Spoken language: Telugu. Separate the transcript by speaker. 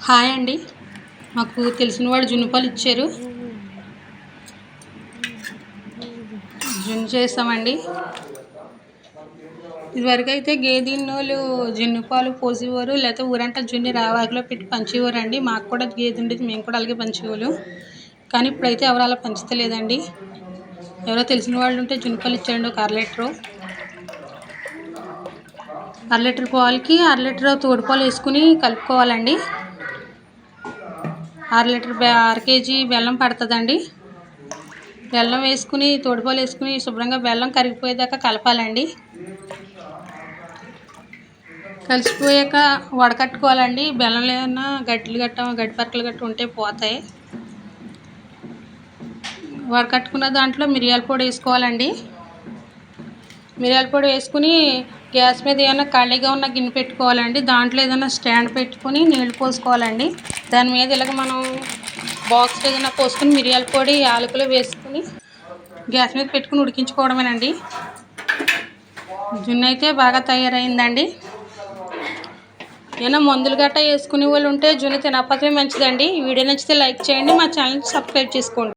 Speaker 1: హాయ్ అండి. మాకు తెలిసిన వాళ్ళు జున్నుపాలు ఇచ్చారు. జున్ను చేస్తామండి. ఇదివరకు అయితే గేదెన్నోళ్ళు జున్నుపాలు పోసేవారు లేకపోతే ఊరంట జున్ను రావాకిలో పెట్టి పంచేవారు అండి మాకు కూడా గేదె ఉండేది మేము కూడా అలాగే పంచేవాళ్ళు. కానీ ఇప్పుడైతే ఎవరు అలా పంచుతలేదండి. ఎవరో తెలిసిన వాళ్ళు ఉంటే జున్నుపాలు ఇచ్చారండి ఒక అర లీటరు. అర లీటర్ పాలకి అర లీటర్ తోడుపాలు వేసుకుని కలుపుకోవాలండి. అర లీటర్ బె అర కేజీ బెల్లం పడుతుందండి. బెల్లం వేసుకుని తోడుపాలు వేసుకుని శుభ్రంగా బెల్లం కరిగిపోయేదాకా కలపాలండి. కలిసిపోయాక వడకట్టుకోవాలండి. బెల్లం లేదన్నా గడ్డలు గట్ట గడ్డిపరకలు గట్ట ఉంటే పోతాయి. వడకట్టుకున్న దాంట్లో మిరియాల పొడి వేసుకోవాలండి. మిరియాల పొడి వేసుకుని గ్యాస్ మీద ఏమైనా ఖాళీగా ఉన్న గిన్నె పెట్టుకోవాలండి. దాంట్లో ఏదైనా స్టాండ్ పెట్టుకుని నీళ్ళు పోసుకోవాలండి. దాని మీద ఇలాగ మనం బాక్స్ ఏదైనా పోసుకుని మిరియాల పొడి యాలకులు వేసుకుని గ్యాస్ మీద పెట్టుకుని ఉడికించుకోవడమేనండి. జున్ను అయితే బాగా తయారైందండి. ఏమైనా మందులు గట్టా వేసుకునే వాళ్ళు ఉంటే జున్ను తినకపోతే మంచిదండి. వీడియో నచ్చితే లైక్ చేయండి మా ఛానల్ సబ్స్క్రైబ్ చేసుకోండి.